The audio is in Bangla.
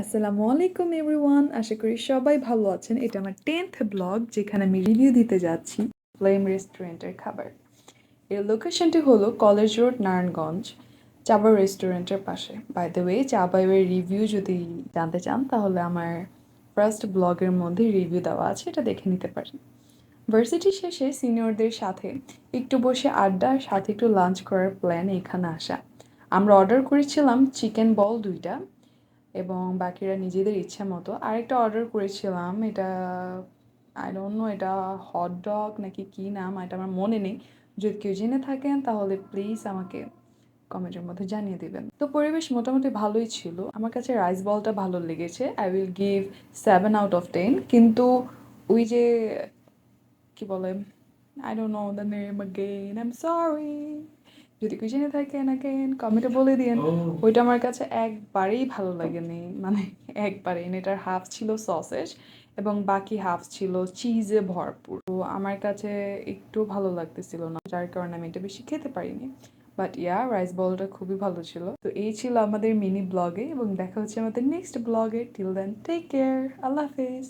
আসসালামু আলাইকুম এভরিওয়ান, আশা করি সবাই ভালো আছেন। এটা আমার টেন্থ ব্লগ, যেখানে আমি রিভিউ দিতে যাচ্ছি ফ্লেম রেস্টুরেন্টের খাবার। এর লোকেশনটি হলো কলেজ রোড, নারায়ণগঞ্জ, চাবা রেস্টুরেন্টের পাশে। বাই দ্য ওয়ে চাবাইয়ের রিভিউ যদি জানতে চান, তাহলে আমার ফার্স্ট ব্লগের মধ্যে রিভিউ দেওয়া আছে, এটা দেখে নিতে পারেন। ভার্সিটি শেষে সিনিয়রদের সাথে একটু বসে আড্ডা, সাথে একটু লাঞ্চ করার প্ল্যান এখানে আসা। আমরা অর্ডার করেছিলাম চিকেন বল দুইটা। এবং বাকিরা নিজেদের ইচ্ছা মতো। আরেকটা অর্ডার করেছিলাম, এটা আই ডোন্ট নো এটা হট ডগ নাকি কী নাম, এটা আমার মনে নেই। যদি কেউ জেনে থাকেন, তাহলে প্লিজ আমাকে কমেন্টের মধ্যে জানিয়ে দেবেন। তো পরিবেশ মোটামুটি ভালোই ছিল। আমার কাছে রাইস বলটা ভালো লেগেছে। I will give seven out of ten কিন্তু ওই যে, কি বলে I don't know the name again I am sorry যদি কেউ জেনে থাকেন অ্যাগেন কমেন্টে বলে দিন ওইটা আমার কাছে একবারেই ভালো লাগেনি মানে একবারেই এটার হাফ ছিল সসেজ এবং বাকি হাফ ছিল চিজে ভরপুর। তো আমার কাছে একটু ভালো লাগতেছিল না যার কারণে আমি এটা বেশি খেতে পারিনি। বাট ইয়া রাইস বলটা খুবই ভালো ছিল। তো এই ছিল আমাদের মিনি ব্লগে এবং দেখা হচ্ছে আমাদের নেক্সট ব্লগে টিল দেন টেক কেয়ার আল্লাহ হাফেজ।